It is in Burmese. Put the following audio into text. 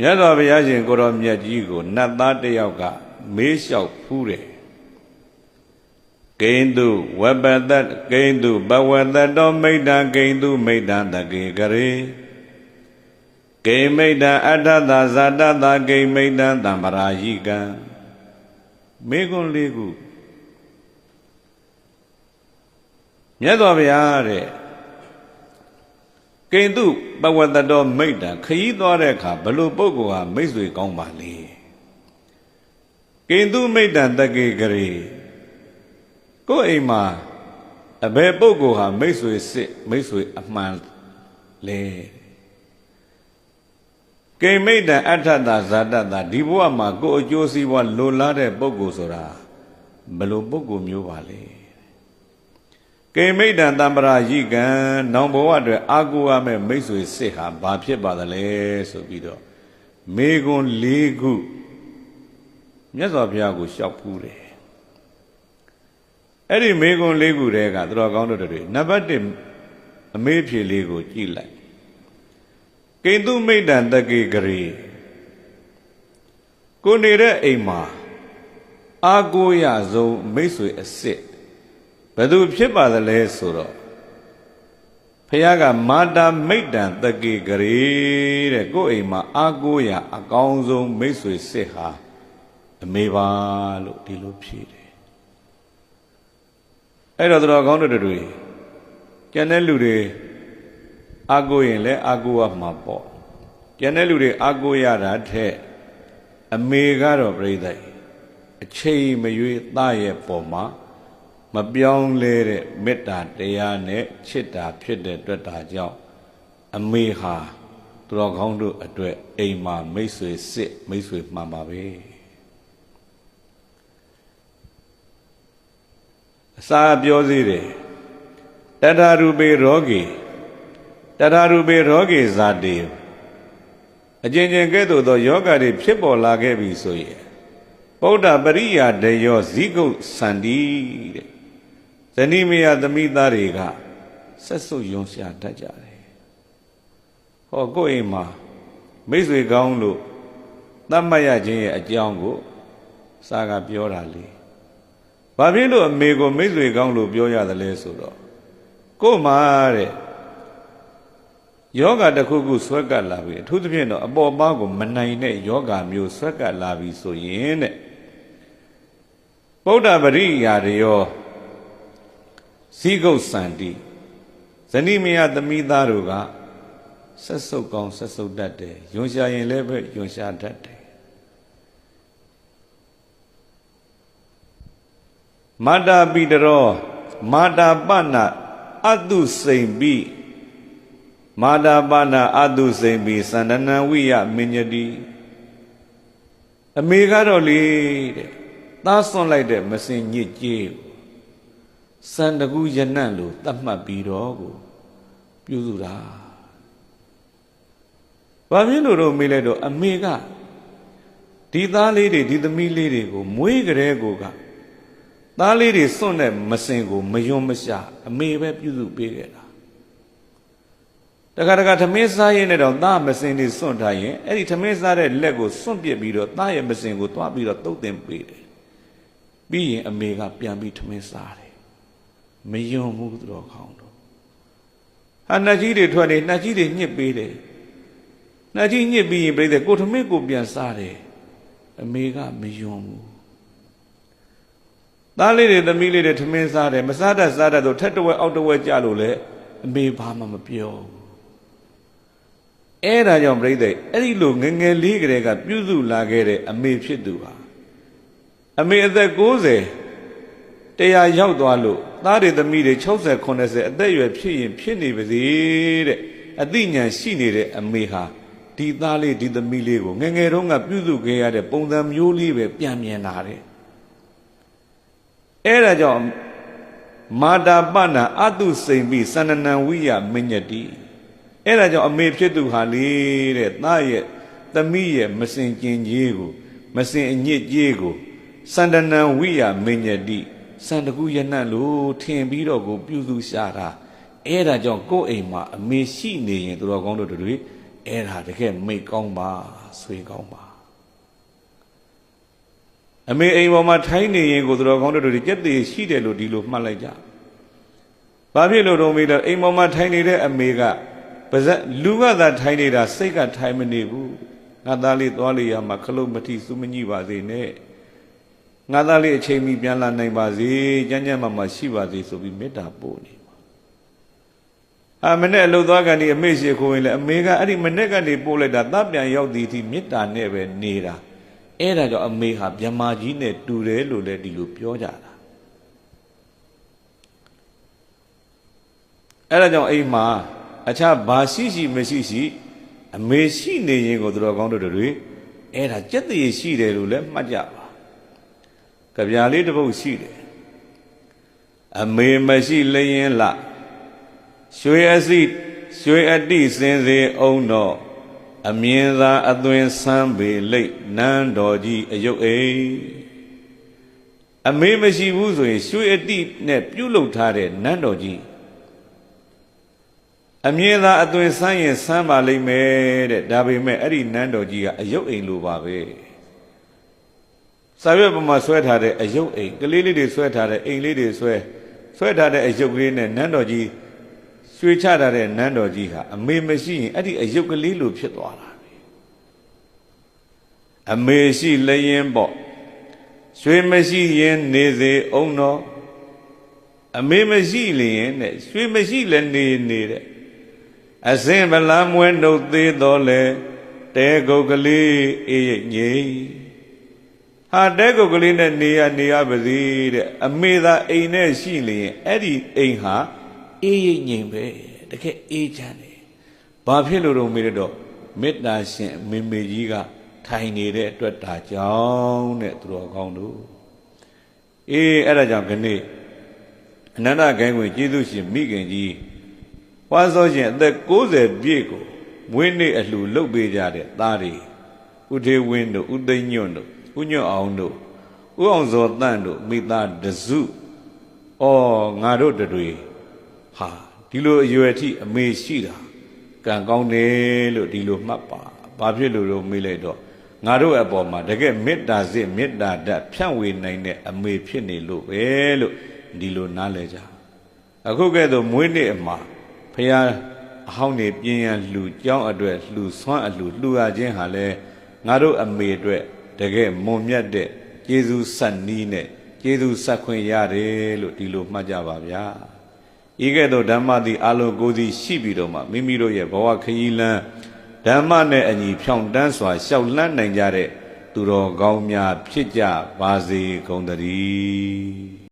မြတ်စွာဘုရားရှင်ကိုရောမြတ်ကြီးကိုနတ်သားတစ်ယောက်ကမေးလျှောက်ဖူးတယ်ကိန္တုဝပတ္ကိန္တုဘဝတ္တောမိတ်တံကိန္တုမိတ်တံတကေကရေကိမိတ်တံအတ္ထသာဇာတသာကိမိတ်တံတံပရာယိကံမေကွန်လေးခုမြတ်စွာဘုရားတဲ့ ကိန္တုပဝတ္တောမိတ်တံခရီးသွားတဲ့အခါဘလို့ပုဂ္ဂိုလ်ဟာမိတ်ဆွေကောင်းပါလေကိန္တုမိတ်တံတကေကရေကိုယ်အိမ်မှာအဘယ်ပုဂ္ဂိုလ်ဟာမိတ်ဆွေစစ်မိတ်ဆွေအမှန်လဲကိမိတ်တံအဋ္ဌတဇာတတဒီဘဝမှာကိုယ်အကျိုးစီးပွားလိုလားတဲ့ပုဂ္ဂိုလ်ဆိုတာဘယ်လိုပုဂ္ဂိုလ်မျိုးပါလဲ ကိမိတ်တံတံပရာယိကံနောင်ဘဝအတွက်အာကိုရမဲ့မိတ်ဆွေစစ်ဟာဘာဖြစ်ပါသလဲဆိုပြီးတော့မေကွန်၄ခုမြတ်စွာဘုရားကိုလျှောက်ဖူးတယ်အဲ့ဒီမေကွန်၄ခုတည်းကသူတော်ကောင်းတို့တွေနံပါတ်1အမေးဖြေလေးကိုကြည့်လိုက်ကိန္တုမိတ်တံတကေဂရေကိုနေတဲ့အိမ်မှာအာကိုရဆုံးမိတ်ဆွေအစ်စ် ဘယ်သူဖြစ်ပါသလဲဆိုတော့ဖះကမာတာမိတ်တံတကေဂရေတဲ့ကိုယ့်အိမ်မှာအာကိုရအကောင်းဆုံးမိတ်ဆွေစစ်ဟာအမေပါလို့ဒီလိုဖြေတယ်အဲ့တော့တော်ကောင်းတို့တွေကျန်တဲ့လူတွေအာကိုရင်လည်းအာကိုရမှာပေါ့ကျန်တဲ့လူတွေအာကိုရတာထက်အမေကတော့ပြိဿအချိန်မရွေးသားရဲ့ပုံမှာ မပြောင်းလဲတဲ့မေတ္တာတရားနဲ့ချစ်တာဖြစ်တဲ့အတွက်ဒါကြောင့်အမေဟာသူတော်ကောင်းတို့အတွက်အိမ်မှာမိတ်ဆွေစစ်မိတ်ဆွေမှန်ပါပဲအစာပြောသေးတယ်တထာရူပေရောဂီတထာရူပေရောဂေဇာတေအကျဉ်းချင်းကဲ့သို့သောယောဂတွေဖြစ်ပေါ်လာခဲ့ပြီဆိုရင်ဗုဒ္ဓပရိယာတယောဇိကုတ်စန္ဒီတဲ့ ဇနီးမယာသမီးသားတွေကဆက်စုပ်ယွန်ရှာတတ်ကြတယ်ဟောကိုယ့်အိမ်မှာမိတ်ဆွေကောင်းလို့သတ်မှတ်ရခြင်းရဲ့အကြောင်းကိုစာကပြောတာလေဘာဖြစ်လို့အမေကိုမိတ်ဆွေကောင်းလို့ပြောရတယ်လဲဆိုတော့ကို့မှာတဲ့ယောဂတစ်ခုခုဆွဲကပ်လာပြီအထူးသဖြင့်တော့အပေါ်ပါးကိုမနိုင်တဲ့ယောဂမျိုးဆွဲကပ်လာပြီဆိုရင်တဲ့ဗုဒ္ဓပရိယာရယော ဇိဂုတ်စန္တိဇနိမယသမီးသားတို့ကဆက်စုပ်ကောင်းဆက်စုပ်တတ်တယ်ယွန်ရှာရင်လည်းပဲယွန်ရှာတတ်တယ်မာတာပိတရောမာတာပနာအတုစိန်ပိမာတာပနာအတုစိန်ပိသန္ဒနံဝိယမညတိအမေကတော့လေတဲ့သားစွန့်လိုက်တဲ့မစင်ညစ်ကြေး စံတကူယနံ့လို့သတ်မှတ်ပြီးတော့ကိုပြုစုတာဘာဖြစ်လို့တော့မေးလိုက်တော့အမေကဒီသားလေးတွေဒီသမီးလေးတွေကိုမွေးကြတဲ့ကိုကသားလေးတွေစွန့်တဲ့မစင်ကိုမယွန်းမရှာအမေပဲပြုစုပေးခဲ့တာတခါတခါသမင်းစားရင်တော့သားမစင်တွေစွန့်ထားရင်အဲ့ဒီသမင်းစားတဲ့လက်ကိုစွန့်ပစ်ပြီးတော့သားရဲ့မစင်ကိုတွားပြီးတော့တုတ်တင်ပေးတယ်ပြီးရင်အမေကပြန်ပြီးသမင်းစားတယ် မယွန်းဘူးသူတော်ကောင်းတော့ဟာနှကြီးတွေထွက်နေနှကြီးတွေညှစ်ပေးတယ်နှကြီးညှစ်ပြီးရင်ပြိတဲ့ကိုသမင်းကိုပြန်စားတယ်အမေကမယွန်းဘူးသားလေးတွေသမီးလေးတွေထမင်းစားတယ်မစားတတ်စားတတ်တော့ထက်တဝက်အောက်တဝက်ကြလို့လေအမေဘာမှမပြောဘူးအဲ့ဒါကြောင့်ပြိဿအဲ့ဒီလိုငငယ်လေးကလေးကပြုစုလာခဲ့တဲ့အမေဖြစ်သူဟာအမေအသက်90 တရားရောက်သွားလို့သားတွေသမီးတွေ60 80အသက်အရွယ်ဖြစ်ရင်ဖြစ်နေပါစေတဲ့အသိဉာဏ်ရှိနေတဲ့အမေဟာဒီသားလေးဒီသမီးလေးကိုငငယ်တုန်းကပြုစုခဲ့ရတဲ့ပုံစံမျိုးလေးပဲပြန်မြင်လာတယ်အဲ့ဒါကြောင့်မာတာပနာအတုစိန်ပြီးစန္ဒနံဝိယမညတိအဲ့ဒါကြောင့်အမေဖြစ်သူဟာလေတဲ့သားရဲ့သမီးရဲ့မစင်ကျင်ကြီးကို မစင်အညစ်ကြီးကိုစန္ဒနံဝိယမညတိ စန္ဒကုယနတ်လို့ထင်ပြီးတော့ကိုပြုစုရှာတာအဲ့ဒါကြောင့်ကိုယ့်အိမ်မှာအမေရှိနေရင်သူတော်ကောင်းတို့တွေအဲ့ဒါတကယ်မိတ်ကောင်းပါဆွေကောင်းပါအမေအိမ်ပေါ်မှာထိုင်းနေရင်ကိုသူတော်ကောင်းတို့တွေကြက်တည်ရှိတယ်လို့ဒီလိုမှတ်လိုက်ကြဘာဖြစ်လို့တော့မေးတော့အိမ်ပေါ်မှာထိုင်းနေတဲ့အမေကပါဇက်လူကသာထိုင်းနေတာစိတ်ကထိုင်းမနေဘူးငါသားလေးသွားလေရမှာခလုတ်မထီစုမညိပါစေနဲ့ ငါသားလေးအချိန်မီပြန်လာနိုင်ပါစေကြမ်းကြမ်းမှမှရှိပါစေဆိုပြီးမေတ္တာပို့နေပါအမနဲ့အလုသွားကန်ဒီအမေရှိခိုးရင်လေအမေကအဲ့ဒီမနဲ့ကနေပို့လိုက်တာတပ်ပြန်ရောက်သည်ဒီမေတ္တာနဲ့ပဲနေတာအဲ့ဒါကြောင့်အမေဟာမြမကြီးနဲ့တူတယ်လို့လည်းဒီလိုပြောကြတာအဲ့ဒါကြောင့်အိမ်မှာအခြားဘာရှိရှိမရှိရှိအမေရှိနေရင်ကိုသူတော်ကောင်းတို့တွေအဲ့ဒါစက်တည်ရှိတယ်လို့လည်းမှတ်ကြပါ ကြပြာလေးတစ်ပုတ်ရှိတယ်အမေမရှိလျင်လရွှေအစိရွှေအတိစင်စေအောင်တော့အမြင်သာအသွင်ဆန်းပေလိတ်နန်းတော်ကြီးအယုတ်အိအမေမရှိဘူးဆိုရင်ရွှေအတိနဲ့ပြုတ်လုထားတဲ့နန်းတော်ကြီးအမြင်သာအသွင်ဆန်းရင်ဆန်းပါလိမ့်မယ်တဲ့ဒါပေမဲ့အဲ့ဒီနန်းတော်ကြီးကအယုတ်အိမ်လိုပါပဲ စာရွက်ပေါ်မှာဆွဲထားတဲ့အယုတ်အိမ်ကလေးလေးတွေဆွဲထားတဲ့အိမ်လေးတွေဆွဲဆွဲထားတဲ့အယုတ်ကလေးနဲ့နန်းတော်ကြီးရွှေချထားတဲ့နန်းတော်ကြီးဟာအမေမရှိရင်အဲ့ဒီအယုတ်ကလေးလိုဖြစ်သွားတာပဲအမေရှိလျင်ပေါ့ရွှေမရှိရင်နေစေအောင်တော့အမေမရှိလျင်နဲ့ရွှေမရှိလည်းနေနေတဲ့အစင်ဗလံမွဲနှုတ်သေးတော်လဲတဲကုတ်ကလေးအေးရိတ်ငိမ့် ဟာတဲကုတ်ကလေးနဲ့နေရနေရပါစေတဲ့အမေသာအိမ်နဲ့ရှိလျင်အဲ့ဒီအိမ်ဟာအေးရိတ်ငိမ့်ပဲတကယ်အေးချမ်းတယ်ဘာဖြစ်လို့တော့မေးတော့မေတ္တာရှင်အမေမေကြီးကထိုင်နေတဲ့အတွက်ဒါကြောင့်တဲ့သူတော်ကောင်းတို့အေးအဲ့ဒါကြောင့်ခဏအနန္တဂိုင်းဝင်ကျေးဇူးရှင်မိခင်ကြီးဝါစောရှင်အသက်60ပြည့်ကိုမွေးနေ့အလှလုပ်ပေးကြတဲ့သားတွေဥထေဝင်းတို့ဥသိညွန့်တို့ ဥညွန့်အောင်တို့ဥအောင်စောတန့်တို့မိသားတစုဩငါတို့တွေဟာဒီလိုအရွယ်ထိအမေရှိတာကံကောင်းတယ်လို့ဒီလိုမှတ်ပါဘာဖြစ်လို့လို့မေးလိုက်တော့ငါတို့အပေါ်မှာတကယ်မေတ္တာစစ်မေတ္တာဓာတ်ဖြန့်ဝေနိုင်တဲ့အမေဖြစ်နေလို့ပဲလို့ဒီလိုနားလဲကြအခုကဲ့သို့မွေးနေ့အမှာဖရာအဟောင်းနေပြင်းရန်လှူကြောင်းအတွက်လှူဆွမ်းအလှူလှူရခြင်းဟာလဲငါတို့အမေအတွက် တကယ်မွန်မြတ်တဲ့ကျေးဇူးဆက်နီးနဲ့ကျေးဇူးဆက်ခွင့်ရတယ်လို့ဒီလိုမှတ်ကြပါဗျာဤကဲ့သို့ဓမ္မသည်အလုံးကိုယ်စီရှိပြီးတော့မှမိမိတို့ရဲ့ဘဝခရီးလမ်းဓမ္မနဲ့အညီဖြောင့်တန်းစွာရှောက်လန်းနိုင်ကြတဲ့သူတော်ကောင်းများဖြစ်ကြပါစေကုန်သတည်း